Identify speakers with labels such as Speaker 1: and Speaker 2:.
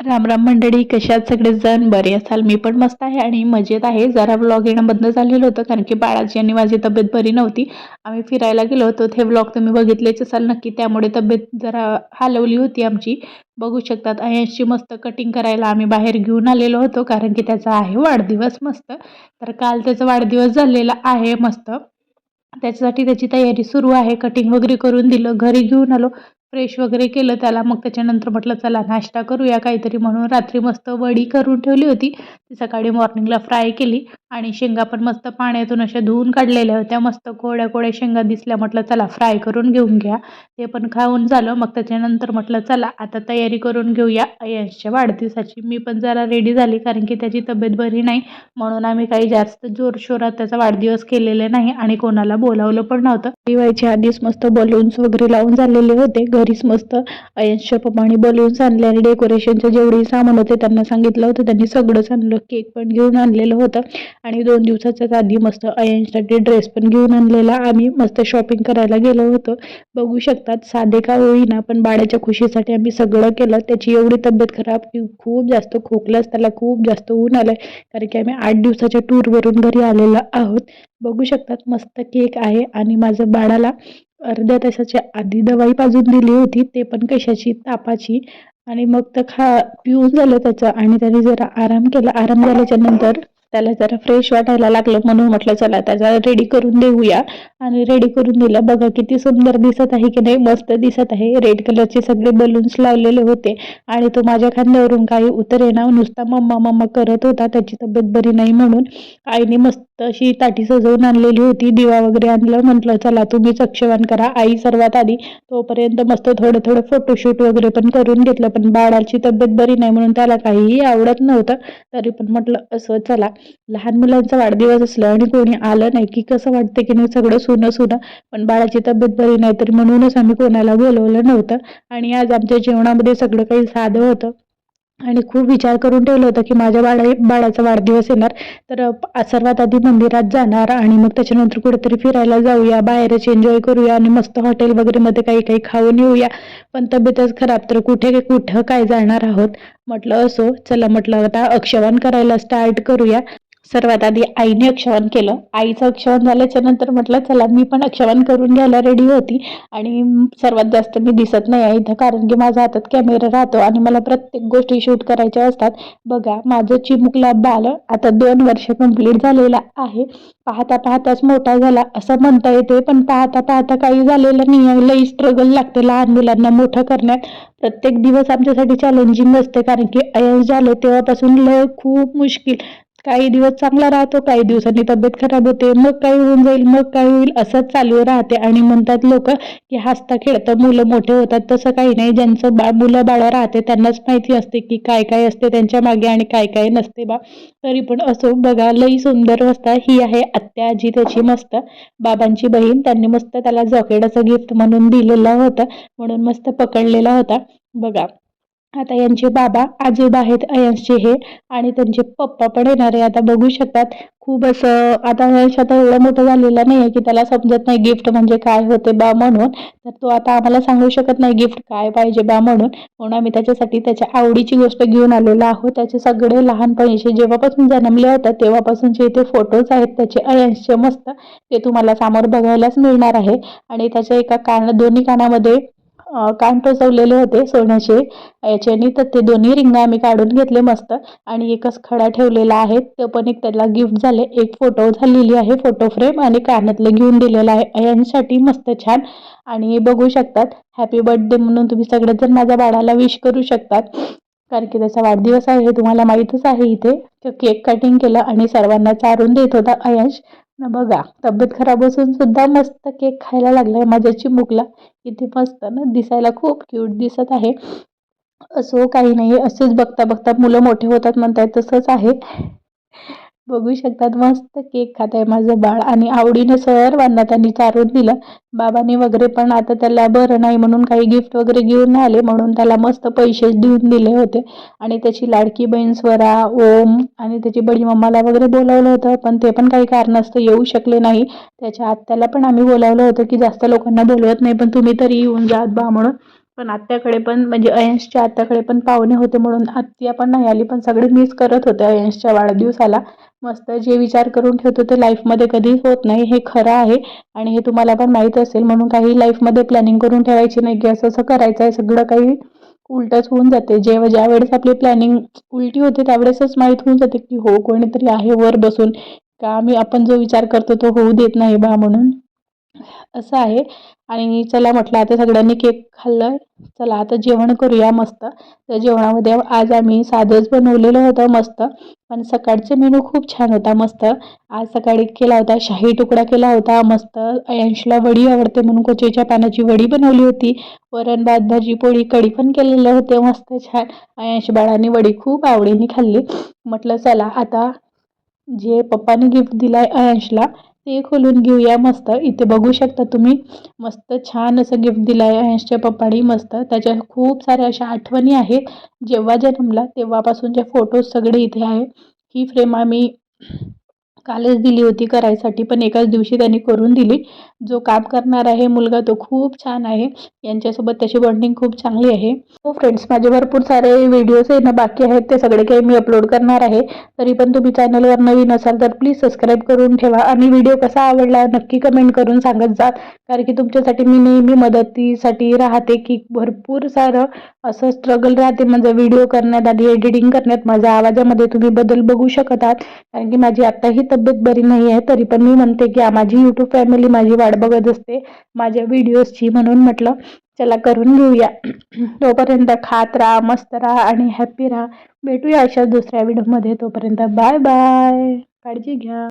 Speaker 1: राम राम मंडळी कशात? सगळेजण बरे असाल. मी पण मस्त आहे आणि मजेत आहे. जरा व्लॉग येणं बंद झालेलं होतं कारण की बाळाची आणि माझी तब्येत बरी नव्हती. आम्ही फिरायला गेलो होतो. ते व्लॉग तुम्ही बघितलेच असाल नक्की. त्यामुळे तब्येत जरा हलवली होती आमची. बघू शकतात. अयांशी मस्त कटिंग करायला आम्ही बाहेर घेऊन आलेलो होतो कारण की त्याचा आहे वाढदिवस मस्त. तर काल त्याचा वाढदिवस झालेला आहे मस्त. त्याच्यासाठी त्याची तयारी सुरू आहे. कटिंग वगैरे करून दिलं. घरी घेऊन आलो. फ्रेश वगैरे केलं त्याला. मग त्याच्यानंतर म्हटलं चला नाश्ता करूया. काहीतरी म्हणून रात्री मस्त वडी करून ठेवली होती. ती सकाळी मॉर्निंगला फ्राय केली. आणि शेंगा पण मस्त पाण्यातून अशा धुवून काढलेल्या होत्या. मस्त कोड्या कोड्या शेंगा दिसल्या. म्हटलं चला फ्राय करून घेऊन घ्या. ते पण खाऊन झालं. मग त्याच्यानंतर म्हटलं चला आता तयारी करून घेऊया. अय्यांशच्या वाढदिवसाची मी पण जरा रेडी झाली कारण की त्याची तब्येत बरी नाही. म्हणून आम्ही काही जास्त जोरशोरात त्याचा वाढदिवस केलेले नाही आणि कोणाला बोलावलं पण नव्हतं. दिवाळीच्या आधीच मस्त बलून्स वगैरे लावून झालेले होते. घरीच मस्त अयशच्या पप्पाने बलून्स आणले आणि डेकोरेशनचं जेवढी सामान होते त्यांना सांगितलं होतं. त्यांनी सगळंच आणलं. केक पण घेऊन आणलेलं होतं. आणि दोन दिवसाच्याच आधी मस्त अयनसाठी ड्रेस पण घेऊन आणलेला. आम्ही मस्त शॉपिंग करायला गेलो होतो. बघू शकतात साधे का होईना पण बाळाच्या खुशीसाठी आम्ही सगळं केलं. त्याची एवढी तब्येत खराब की खूप जास्त खोकलंच त्याला खूप जास्त ऊन आलं कारण की आम्ही आठ दिवसाच्या टूरवरून घरी आलेलो आहोत. बघू शकतात मस्त केक आहे. आणि माझं बाळाला अर्ध्या तासाच्या आधी दवाई पाजून दिली होती. ते पण कशाची? तापाची. आणि मग तर खा पिऊन झालं त्याचं. आणि त्याने जरा आराम केला. आराम झाल्याच्यानंतर त्याला जरा फ्रेश वाटायला लागलं म्हणून म्हटलं चला त्याचा रेडी करून देऊया. आणि रेडी करून दिलं. बघा किती सुंदर दिसत आहे की नाही. मस्त दिसत आहे. रेड कलरचे सगळे बलून्स लावलेले होते. आणि तो माझ्या खांद्यावरून काही उतरेना नुसता मम्मा मम्मा करत होता. त्याची तब्येत बरी नाही म्हणून. आईने मस्त अशी ताटी सजवून आणलेली होती. दिवा वगैरे आणलं. म्हटलं चला तुम्ही चक्षवान करा. आई सर्वात आधी तोपर्यंत मस्त थोडं थोडं फोटोशूट वगैरे पण करून घेतलं. पण बाळाची तब्येत बरी नाही म्हणून त्याला काहीही आवडत नव्हतं. तरी पण म्हटलं असं चला. लहान मुलांचा वाढदिवस असलं आणि कोणी आलं नाही की कसं वाटतं की नाही सगळं सुनं सुनं. पण बाळाची तब्येत बरी नाही तर म्हणूनच आम्ही कोणाला बोलवलं नव्हतं. आणि आज आमच्या जेवणामध्ये सगळं काही साधं होतं. आणि खूप विचार करून ठेवलं होतं की माझ्या बाळा बाळाचा वाढदिवस येणार. तर सर्वात आधी मंदिरात जाणार आणि मग त्याच्यानंतर कुठेतरी फिरायला जाऊया बाहेरच एन्जॉय करूया आणि मस्त हॉटेल वगैरेमध्ये काही काही खाऊन येऊया. पण तब्येतच खराब तर कुठे कुठं काय जाणार आहोत? म्हटलं असो चला म्हटलं आता अक्षवान करायला स्टार्ट करूया. सर्वात आधी आईने अक्षवान केलं. आईचं अक्षवन झाल्याच्यानंतर म्हटलं चला मी पण अक्षवान करून घ्यायला रेडी होती आणि सर्वात जास्त मी दिसत नाही आहे इथं कारण की माझ्या हातात कॅमेरा राहतो आणि मला प्रत्येक गोष्टी शूट करायच्या असतात. बघा माझं चिमुकला बाल आता दोन वर्ष कंप्लीट झालेला आहे. पाहता पाहताच मोठा झाला असं म्हणता येते पण पाहता पाहता काही झालेलं नाही आहे. लई स्ट्रगल लागते लहान मुलांना मोठं करण्यात. प्रत्येक दिवस आमच्यासाठी चॅलेंजिंग असते कारण की अयश झाले तेव्हापासून लय खूप मुश्किल. काही दिवस चांगला राहतो काही दिवसांनी तब्येत खराब होते मग काय होऊन जाईल मग काय होईल असंच चालू राहते. आणि म्हणतात लोक की हसता खेळता मुलं मोठे होतात तसं काही नाही. ज्यांचं बा मुलं बाळं राहते त्यांनाच माहिती असते की काय काय असते त्यांच्या मागे आणि काय काय नसते बा. तरी पण असो बघा लई सुंदर असता ही आहे आत्या आजी त्याची मस्त. बाबांची बहीण त्यांनी मस्त त्याला जॉकेटाचं गिफ्ट म्हणून दिलेलं होतं म्हणून मस्त पकडलेला होता. बघा. आता यांचे बाबा आजोबा आहेत अयांशचे हे आणि त्यांचे पप्पा पण येणार आहे. आता बघू शकतात. खूप असं आता अयांश आता एवढा मोठं झालेला नाही आहे की त्याला समजत नाही गिफ्ट म्हणजे काय होते बा म्हणून. तर तो आता आम्हाला सांगू शकत नाही गिफ्ट काय पाहिजे बा म्हणून. म्हणून आम्ही त्याच्यासाठी त्याच्या आवडीची गोष्ट घेऊन आलेलो आहोत. त्याचे सगळे लहानपणीचे जेव्हापासून जन्मले होते तेव्हापासूनचे इथे फोटोज आहेत. त्याचे अयांशचे मस्त. ते तुम्हाला समोर बघायलाच मिळणार आहे. आणि त्याच्या एका कान दोन्ही कानामध्ये कान टोचवलेले होते सोन्याचे. याच्याने तर ते दोन्ही रिंग आम्ही काढून घेतले मस्त. आणि एकच खडा ठेवलेला आहे. तो पण एक त्याला गिफ्ट झाले. एक फोटो झालेली आहे फोटो फ्रेम आणि कानातलं घेऊन दिलेलं आहे. यांसाठी मस्त छान. आणि बघू शकतात. हॅपी बर्थडे म्हणून तुम्ही सगळेजण माझ्या बाळाला विश करू शकतात. कारण की त्याचा वाढदिवस आहे हे तुम्हाला माहीतच आहे इथे. केक कटिंग केलं आणि सर्वांना चारून देत होता अयांश. ना बघा तब्येत खराब असून सुद्धा मस्त केक खायला लागलाय. माझ्या चिमुकला किती मस्त ना दिसायला खूप क्यूट दिसत आहे. असो काही नाही असेच बघता बघता मुलं मोठे होतात म्हणताय तसंच आहे. बघू शकतात. मस्त केक खात आहे माझं बाळ. आणि आवडीने सर्वांना त्यांनी चारून दिलं. बाबांनी वगैरे पण आता त्याला बरं नाही म्हणून काही गिफ्ट वगैरे घेऊन आले म्हणून त्याला मस्त पैसे देऊन दिले होते. आणि त्याची लाडकी बहीण स्वरा ओम आणि त्याची बडी मम्माला वगैरे बोलावलं होतं. पण ते पण काही कारणास्तव येऊ शकले नाही. त्याच्या आत्याला पण आम्ही बोलावलं होतं की जास्त लोकांना बोलवत नाही पण तुम्ही तरी येऊन जात बा म्हणून. पण आत्याकडे पण म्हणजे अयंशच्या आत्याकडे पण पाहुणे होते म्हणून आत्या पण नाही आली. पण सगळे मिस करत होते अयंशच्या वाढदिवसाला. मस्त जे विचार करून ठेवतो ते लाईफमध्ये कधी होत नाही हे खरं आहे. आणि हे तुम्हाला पण माहीत असेल म्हणून काही लाईफमध्ये प्लॅनिंग करून ठेवायची नाही की असं असं करायचं आहे सगळं काही उलटच होऊन जाते. जेव्हा ज्या वेळेस आपली प्लॅनिंग उलटी होते त्यावेळेसच माहीत होऊन जाते की हो कोणीतरी आहे वर बसून. का मी आपण जो विचार करतो तो होऊ देत नाही बा म्हणून. असं आहे. आणि चला म्हटलं आता सगळ्यांनी केक खाल्लं. चला आता जेवण करूया मस्त. त्या जेवणामध्ये आज आम्ही साधंच बनवलेलं होतं मस्त. पण सकाळचे मेनू खूप छान होता मस्त. आज सकाळी केला होता शाही तुकडा केला होता मस्त. अयांशला वडी आवडते म्हणून कोचेच्या पानाची वडी बनवली होती. वरण भात भाजी पोळी कढी पण केलेले होते मस्त छान. अयांश बाळाने वडी खूप आवडीने खाल्ली. म्हटलं चला आता जे पप्पाने गिफ्ट दिलाय अयांशला ते खोलून घेऊया मस्त. इथे बघू शकता तुम्ही मस्त छान असं गिफ्ट दिलं आहे अयांशच्या पप्पानी मस्त. त्याच्या खूप साऱ्या अशा आठवणी आहेत. जेव्हा जन्मला तेव्हापासूनचे फोटोज सगळे इथे आहे. ही फ्रेम आम्ही कालच दिली होती करायसाठी पण एकाच दिवशी त्यांनी करून दिली. जो काम करणार आहे मुलगा तो खूप छान आहे. यांच्यासोबत त्याची बॉन्डिंग खूप चांगली आहे. हो फ्रेंड्स माझे भरपूर सारे व्हिडिओज आहे ना बाकी आहेत ते सगळे काही मी अपलोड करणार आहे. तरी पण तुम्ही चॅनलवर नवीन असाल तर प्लीज सबस्क्राईब करून ठेवा. आणि व्हिडिओ कसा आवडला नक्की कमेंट करून सांगत जा. कारण की तुमच्यासाठी मी नेहमी मदतीसाठी राहते की भरपूर सारं असं स्ट्रगल राहते. म्हणजे माझा व्हिडिओ करण्यात आणि एडिटिंग करण्यात माझ्या आवाजामध्ये तुम्ही बदल बघू शकत आहात कारण की माझी आत्ताही तब्येत बरी नाही आहे तरी पण मी म्हणते की माझी यूट्यूब फॅमिली माझी वाट बघत असते माझ्या व्हिडिओजची म्हणून म्हटलं चला करून घेऊया. तोपर्यंत खात राहा मस्त राहा आणि हॅप्पी राहा. भेटूया अशा दुसऱ्या व्हिडिओमध्ये तोपर्यंत बाय बाय. काळजी घ्या.